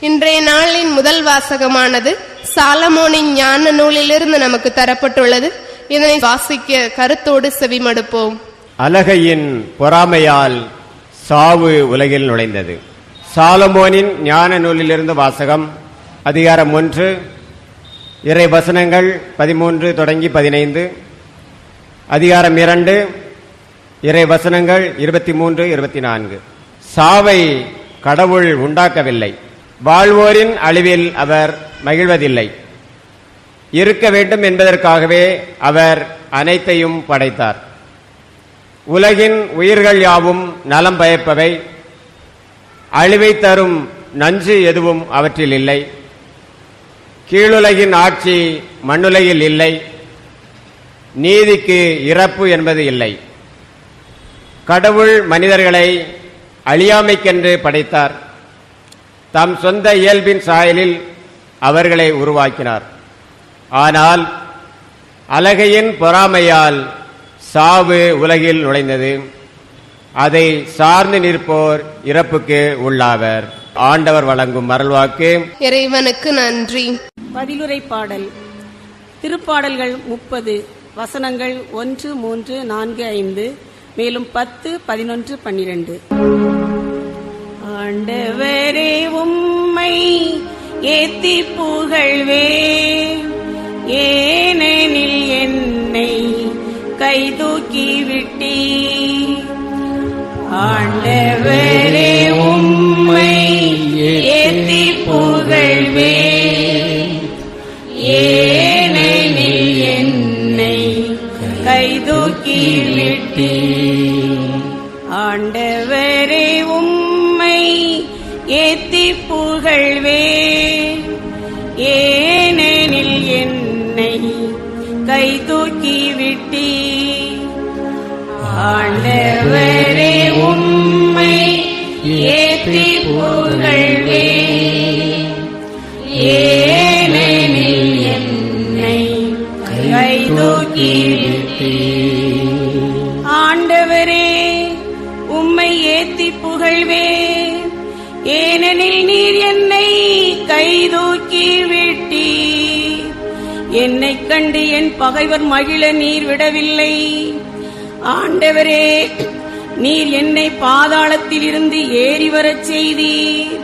இன்றைய நாளின் முதல் வாசகமானது சாலமோனின் ஞான நூலிலிருந்து நமக்கு தரப்பட்டுள்ளது. இதனை வாசிக்க கருத்தோடு செவிமடுப்போம். அலகையின் பொறாமையால் சாவு உலகில் நுழைந்தது. சாலமோனின் ஞான நூலிலிருந்து வாசகம் அதிகாரம் ஒன்று இறை வசனங்கள் பதிமூன்று தொடங்கி பதினைந்து அதிகாரம் இரண்டு இறை வசனங்கள் இருபத்தி மூன்று இருபத்தி நான்கு. சாவை கடவுள் உண்டாக்கவில்லை. வாழ்வோரின் அழிவில் அவர் மகிழ்வதில்லை. இருக்க வேண்டும் என்பதற்காகவே அவர் அனைத்தையும் படைத்தார். உலகின் உயிர்கள் யாவும் நலம் பயப்பவை. அழிவை தரும் நஞ்சு எதுவும் அவற்றில் இல்லை. கீழுலகின் ஆட்சி மண்ணுலகில் இல்லை. நீதிக்கு இறப்பு என்பது இல்லை. கடவுள் மனிதர்களை அழியாமைக்கென்று படைத்தார். தம் சொந்த இயல்பின் சாயலில் அவர்களை உருவாக்கினார். ஆனால் அலகையின் பொறாமையால் சாவு உலகில் நுழைந்தது. அதை சார்ந்து நிற்போர் இறப்புக்கு உள்ளாவர். ஆண்டவர் வழங்கும் மரல்வாக்கு இறைவனுக்கு நன்றி. பதிலுரை பாடல். திருப்பாடல்கள் முப்பது வசனங்கள் ஒன்று மூன்று நான்கு ஐந்து மேலும் பத்து பதினொன்று பன்னிரண்டு. ஆண்டவரே உம்மை ஏத்தி புகழ்வே. ஏனெனில் என்னை கைதூக்கி விட்டி ஆண்டவரே உம்மை ஏத்தி புகழ்வே. ஏனெனில் என்னை கைதூக்கி விட்டி ஆண்டவரே உம்மை ஏத்தி புகழ்வே. ஏனெனில் என்னை கை தூக்கி விட்டி. ஆண்டவரே உம்மை ஏத்தி புகழ்வே. ஏ கண்டு என் பகைவர் மகிழ நீர் விடவில்லை. ஆண்டவரே நீர் என்னை பாதாளத்தில் இருந்து ஏறி வரச் செய்தீர்.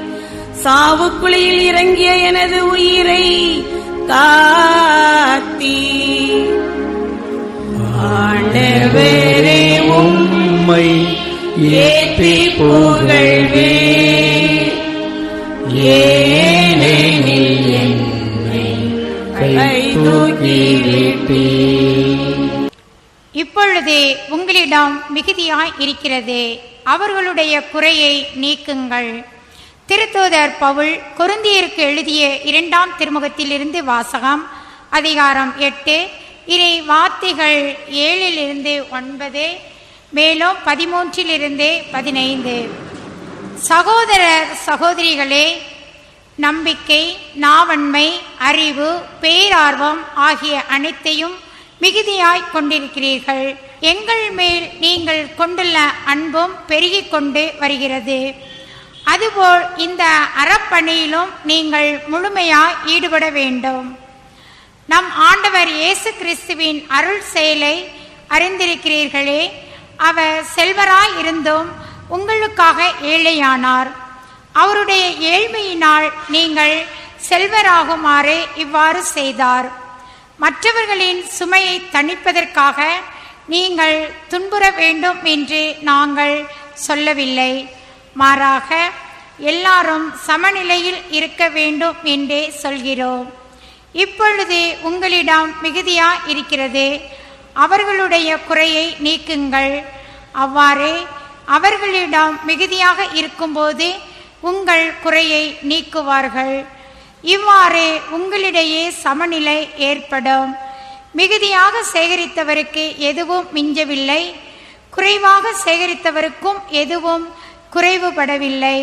சாவுக்குழியில் இறங்கிய எனது உயிரை காத்தீர். ஆண்டவரே உம்மை ஏற்றி புகழ்வே ஏனெனில் என்னை இப்பொழுது உங்களிடம் மிகுதியாய் இருக்கிறது அவர்களுடைய குறையை நீக்குங்கள். திருத்தூதர் பவுல் கொருந்தியருக்கு எழுதிய இரண்டாம் திருமுகத்திலிருந்து வாசகம் அதிகாரம் எட்டு இறை வார்த்தைகள் ஏழிலிருந்து ஒன்பது மேலும் பதிமூன்றிலிருந்து பதினைந்து. சகோதரர் சகோதரிகளே நம்பிக்கை நாவன்மை அறிவு பேரார்வம் ஆகிய அனைத்தையும் மிகுதியாய் கொண்டிருக்கிறீர்கள். எங்கள் மேல் நீங்கள் கொண்டுள்ள அன்பும் பெருகிக் கொண்டு வருகிறது. அதுபோல் இந்த அறப்பணியிலும் நீங்கள் முழுமையாய் ஈடுபட வேண்டும். நம் ஆண்டவர் இயேசு கிறிஸ்துவின் அருள் செயலை அறிந்திருக்கிறீர்களே அவர் செல்வராய் இருந்தும் உங்களுக்காக ஏழையானார். அவருடைய ஏழ்மையினால் நீங்கள் செல்வராகுமாறு இவ்வாறு செய்தார். மற்றவர்களின் சுமையை தணிப்பதற்காக நீங்கள் துன்புற வேண்டும் என்று நாங்கள் சொல்லவில்லை. மாறாக எல்லாரும் சமநிலையில் இருக்க வேண்டும் என்றே சொல்கிறோம். இப்பொழுது உங்களிடம் மிகுதியா இருக்கிறது. அவர்களுடைய குறையை நீக்குங்கள். அவ்வாறே அவர்களிடம் மிகுதியாக இருக்கும்போது உங்கள் குறையை நீக்குவார்கள். இவ்வாறு உங்களிடையே சமநிலை ஏற்படும். மிகுதியாக சேகரித்தவருக்கு எதுவும் மிஞ்சவில்லை. குறைவாக சேகரித்தவருக்கும் எதுவும் குறைவுபடவில்லை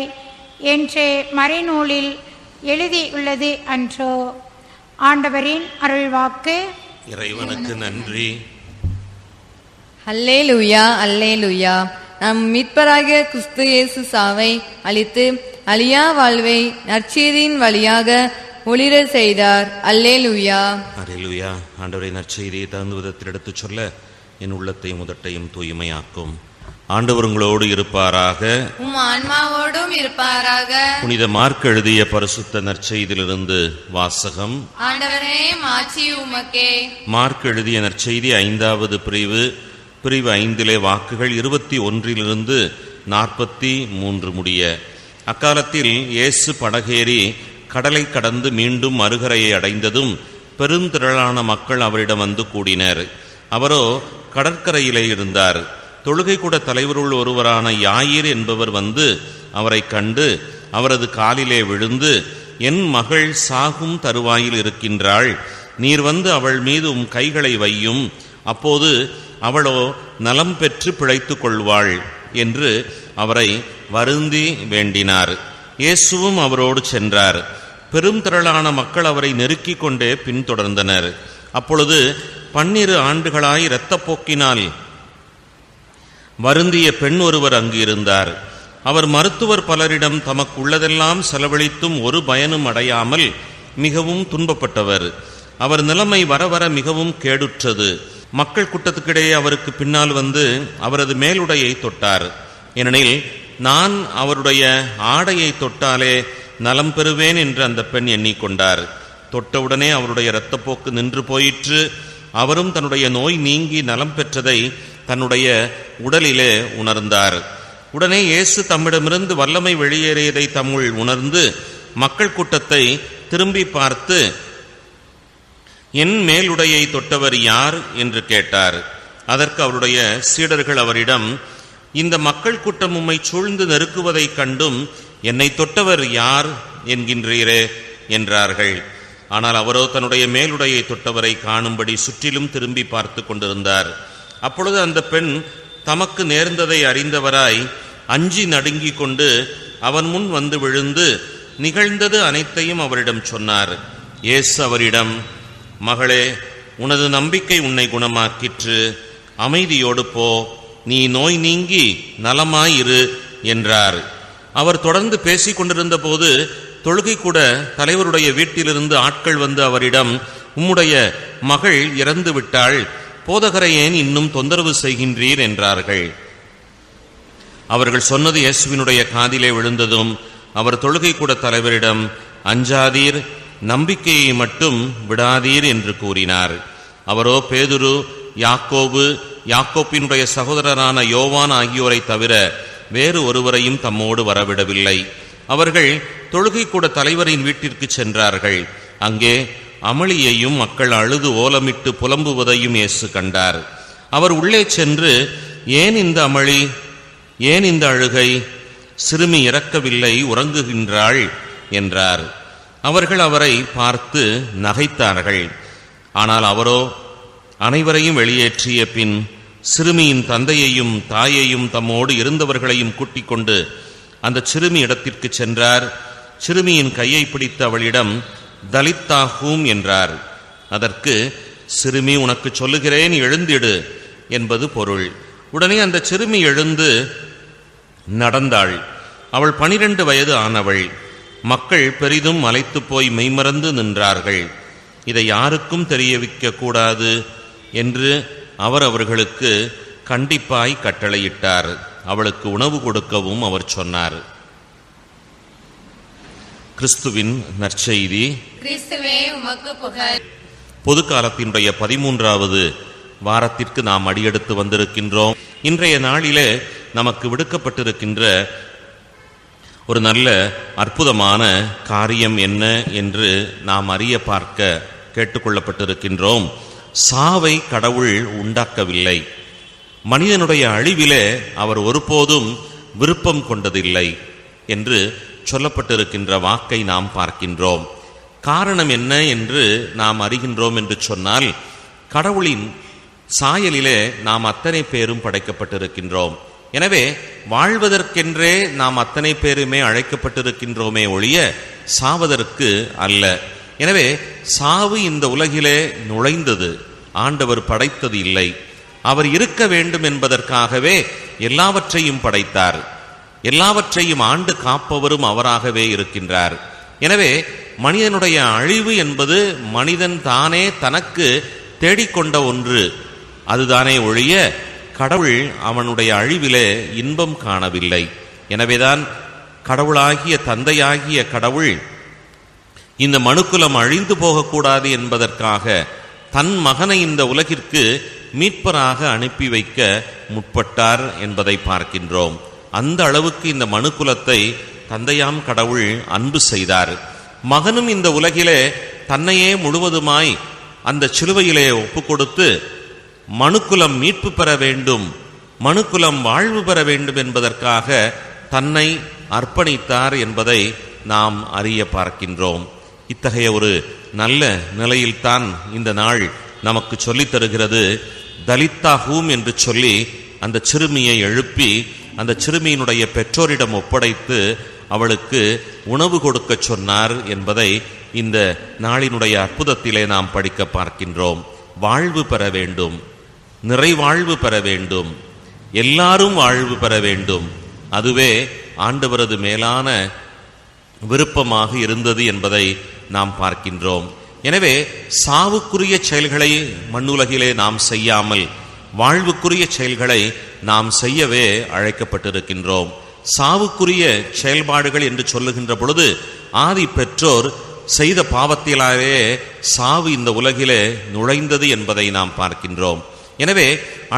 என்று மறைநூலில் எழுதியுள்ளது அன்றோ. ஆண்டவரின் அருள்வாக்கு. இறைவனுக்கு நன்றி. அல்லேலூயா அல்லேலூயா. நம் மீட்பராகிய கிறிஸ்து இயேசு சாவை அளித்து அழியா வாழ்வை நற்செய்தியின் வழியாக ஒளிர செய்தார். அல்லேலூயா. அரையிலுயா ஆண்டவரை நற்செய்தியை தகுந்த விதத்தில் எடுத்துச் சொல்ல என் உள்ளத்தையும் முதட்டையும் தூய்மையாக்கும். ஆண்டவர் உங்களோடு இருப்பாராக. உம் ஆன்மாவோடும் இருப்பாராக. புனித மார்க் எழுதிய பரிசுத்த நற்செய்தியிலிருந்து வாசகம். ஆண்டவரே மாட்சி உமக்கே. மார்க் எழுதிய நற்செய்தி ஐந்தாவது பிரிவு. பிரிவு ஐந்திலே வாக்குகள் இருபத்தி ஒன்றிலிருந்து நாற்பத்தி மூன்று முடிய அக்காலத்தில் இயேசு படகேறி கடலை கடந்து மீண்டும் மறுகரையை அடைந்ததும் பெருந்திரளான மக்கள் அவரிடம் வந்து கூடினர். அவரோ கடற்கரையிலே இருந்தார். தொழுகை கூட தலைவருள் ஒருவரான யாயிர் என்பவர் வந்து அவரை கண்டு அவரது காலிலே விழுந்து என் மகள் சாகும் தருவாயில் இருக்கின்றாள். நீர் வந்து அவள் மீது உம் கைகளை வையும். அப்போது அவளோ நலம் பெற்று பிழைத்து கொள்வாள் என்று அவரை வருந்தி வேண்டினார். இயேசுவும் அவரோடு சென்றார். பெரும் திரளான மக்கள் அவரை நெருக்கிக் கொண்டே பின்தொடர்ந்தனர். அப்பொழுது பன்னிரு ஆண்டுகளாய் இரத்தப்போக்கினால் வருந்திய பெண் ஒருவர் அங்கு இருந்தார். அவர் மருத்துவர் பலரிடம் தமக்கு உள்ளதெல்லாம் செலவழித்தும் ஒரு பயனும் அடையாமல் மிகவும் துன்பப்பட்டவர். அவர் நிலைமை வர வர மிகவும் கேடுற்றது. மக்கள் கூட்டத்துக்கிடையே அவருக்கு பின்னால் வந்து அவரது மேலுடையை தொட்டார். ஏனெனில் நான் அவருடைய ஆடையை தொட்டாலே நலம் பெறுவேன் என்று அந்த பெண் எண்ணிக்கொண்டார். தொட்டவுடனே அவருடைய இரத்தப்போக்கு நின்று போயிற்று. அவரும் தன்னுடைய நோய் நீங்கி நலம் பெற்றதை தன்னுடைய உடலிலே உணர்ந்தார். உடனே இயேசு தம்மிடமிருந்து வல்லமை வெளியேறியதை தம்முள் உணர்ந்து மக்கள் கூட்டத்தை திரும்பி பார்த்து என் மேலுடையை தொட்டவர் யார்? என்று கேட்டார். அதற்கு அவருடைய சீடர்கள் அவரிடம் இந்த மக்கள் கூட்டம் உம்மை சூழ்ந்து நெருக்குவதைக் கண்டும் என்னை தொட்டவர் யார் என்கின்றீரே என்றார்கள். ஆனால் அவரோ தன்னுடைய மேலுடையை தொட்டவரை காணும்படி சுற்றிலும் திரும்பி பார்த்து கொண்டிருந்தார். அப்பொழுது அந்த பெண் தமக்கு நேர்ந்ததை அறிந்தவராய் அஞ்சி நடுங்கிக் கொண்டு அவன் முன் வந்து விழுந்து நிகழ்ந்தது அனைத்தையும் அவரிடம் சொன்னார். இயேசு அவரிடம் மகளே உனது நம்பிக்கை உன்னை குணமாக்கிற்று. அமைதியோடு போ. நீ நோய் நீங்கி நலமாயிரு என்றார். அவர் தொடர்ந்து பேசிக் கொண்டிருந்த போது தொழுகை கூட தலைவருடைய வீட்டிலிருந்து ஆட்கள் வந்து அவரிடம் உம்முடைய மகள் இறந்து விட்டாள் போதகரை ஏன் இன்னும் தொந்தரவு செய்கின்றீர் என்றார்கள். அவர்கள் சொன்னது இயேசுவினுடைய காதிலே விழுந்ததும் அவர் தொழுகை கூட தலைவரிடம் அஞ்சாதீர் நம்பிக்கையை மட்டும் விடாதீர் என்று கூறினார். அவரோ பேதுரு யாக்கோபு யாக்கோப்பினுடைய சகோதரரான யோவான் ஆகியோரை தவிர வேறு ஒருவரையும் தம்மோடு வரவிடவில்லை. அவர்கள் தொழுகை கூட தலைவரின் வீட்டிற்கு சென்றார்கள். அங்கே அமளியையும் மக்கள் அழுது ஓலமிட்டு புலம்புவதையும் இயேசு கண்டார். அவர் உள்ளே சென்று ஏன் இந்த அமளி? ஏன் இந்த அழுகை? சிறுமி இறக்கவில்லை உறங்குகின்றாள் என்றார். அவர்கள் அவரை பார்த்து நகைத்தார்கள். ஆனால் அவரோ அனைவரையும் வெளியேற்றிய பின் சிறுமியின் தந்தையையும் தாயையும் தம்மோடு இருந்தவர்களையும் கூட்டிக் கொண்டு அந்த சிறுமி இடத்திற்கு சென்றார். சிறுமியின் கையை பிடித்த அவளிடம் தலித்தாகும் என்றார். அதற்கு சிறுமி உனக்கு சொல்லுகிறேன் எழுந்திடு என்பது பொருள். உடனே அந்த சிறுமி எழுந்து நடந்தாள். அவள் பனிரெண்டு வயது ஆனவள். மக்கள் பெரிதும் மலைத்துப் போய் மெய்மறந்து நின்றார்கள். இதை யாருக்கும் தெரியவிக்க கூடாது. என்று அவர் அவர்களுக்கு கண்டிப்பாய் கட்டளையிட்டார். அவளுக்கு உணவு கொடுக்கவும் அவர் சொன்னார். கிறிஸ்துவின் நற்செய்தி. பொது காலத்தினுடைய பதிமூன்றாவது வாரத்திற்கு நாம் அடியெடுத்து வந்திருக்கின்றோம். இன்றைய நாளிலே நமக்கு விடுக்கப்பட்டிருக்கின்ற ஒரு நல்ல அற்புதமான காரியம் என்ன என்று நாம் அறிய பார்க்க கேட்டுக்கொள்ளப்பட்டிருக்கின்றோம். சாவை கடவுள் உண்டாக்கவில்லை. மனிதனுடைய அழிவிலே அவர் ஒருபோதும் விருப்பம் கொண்டதில்லை என்று சொல்லப்பட்டிருக்கின்ற வாக்கை நாம் பார்க்கின்றோம். காரணம் என்ன என்று நாம் அறிகின்றோம் என்று சொன்னால் கடவுளின் சாயலிலே நாம் அத்தனை பேரும் படைக்கப்பட்டிருக்கின்றோம். எனவே வாழ்வதற்கென்றே நாம் அத்தனை பேருமே அழைக்கப்பட்டிருக்கின்றோமே ஒழிய சாவதற்கு அல்ல. எனவே சாவு இந்த உலகிலே நுழைந்தது. ஆண்டவர் படைத்தது இல்லை. அவர் இருக்க வேண்டும் என்பதற்காகவே எல்லாவற்றையும் படைத்தார். எல்லாவற்றையும் ஆண்டு காப்பவரும் அவராகவே இருக்கின்றார். எனவே மனிதனுடைய அழிவு என்பது மனிதன் தானே தனக்கு தேடிக்கொண்ட ஒன்று. அதுதானே ஒழிய கடவுள் அவனுடைய அழிவிலே இன்பம் காணவில்லை. எனவேதான் கடவுளாகிய தந்தையாகிய கடவுள் இந்த மனுக்குலம் அழிந்து போகக்கூடாது என்பதற்காக தன் மகனை இந்த உலகிற்கு மீட்பராக அனுப்பி வைக்க முற்பட்டார் என்பதை பார்க்கின்றோம். அந்த அளவுக்கு இந்த மனுக்குலத்தை தந்தையாம் கடவுள் அன்பு செய்தார். மகனும் இந்த உலகிலே தன்னையே முழுவதுமாய் அந்த சிலுவையிலே ஒப்பு கொடுத்து மனுக்குலம் மீட்பு பெற வேண்டும் மனுக்குலம் வாழ்வு பெற வேண்டும் என்பதற்காக தன்னை அர்ப்பணித்தார் என்பதை நாம் அறிய பார்க்கின்றோம். இத்தகைய ஒரு நல்ல நிலையில்தான் இந்த நாள் நமக்கு சொல்லித் தருகிறது. தலித்தா ஹூம் என்று சொல்லி அந்த சிறுமியை எழுப்பி அந்த சிறுமியினுடைய பெற்றோரிடம் ஒப்படைத்து அவளுக்கு உணவு கொடுக்க சொன்னார் என்பதை இந்த நாளினுடைய அற்புதத்திலே நாம் படிக்க பார்க்கின்றோம். வாழ்வு பெற வேண்டும். நிறைவாழ்வு பெற வேண்டும். எல்லாரும் வாழ்வு பெற வேண்டும். அதுவே ஆண்டவரது மேலான விருப்பமாக இருந்தது என்பதை நாம் பார்க்கின்றோம். எனவே சாவுக்குரிய செயல்களை மண்ணுலகிலே நாம் செய்யாமல் வாழ்வுக்குரிய செயல்களை நாம் செய்யவே அழைக்கப்பட்டிருக்கின்றோம். சாவுக்குரிய செயல்பாடுகள் என்று சொல்லுகின்ற பொழுது ஆதி பெற்றோர் செய்த பாவத்திலாவே சாவு இந்த உலகிலே நுழைந்தது என்பதை நாம் பார்க்கின்றோம். எனவே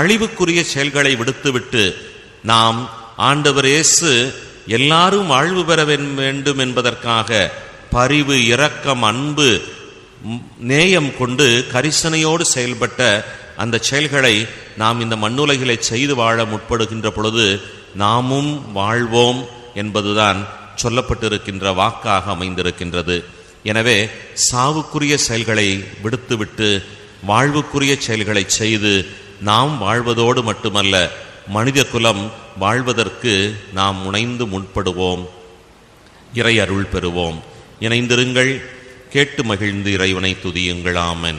அழிவுக்குரிய செயல்களை விடுத்துவிட்டு நாம் ஆண்டவர் இயேசு எல்லாரும் வாழ்வு பெற வேண்டும் என்பதற்காக பரிவு இரக்கம் அன்பு நேயம் கொண்டு கரிசனையோடு செயல்பட்ட அந்த செயல்களை நாம் இந்த மண்ணுலகிலே செய்து வாழ முற்படுகின்ற பொழுது நாமும் வாழ்வோம் என்பதுதான் சொல்லப்பட்டிருக்கின்ற வாக்காக அமைந்திருக்கின்றது. எனவே சாவுக்குரிய செயல்களை விடுத்துவிட்டு வாழ்வுக்குரிய செயல்களை செய்து நாம் வாழ்வதோடு மட்டுமல்ல மனித குலம் வாழ்வதற்கு நாம் முனைந்து முற்படுவோம். இறை அருள் பெறுவோம். இணைந்திருங்கள். கேட்டு மகிழ்ந்து இறைவனை துதியுங்கள்.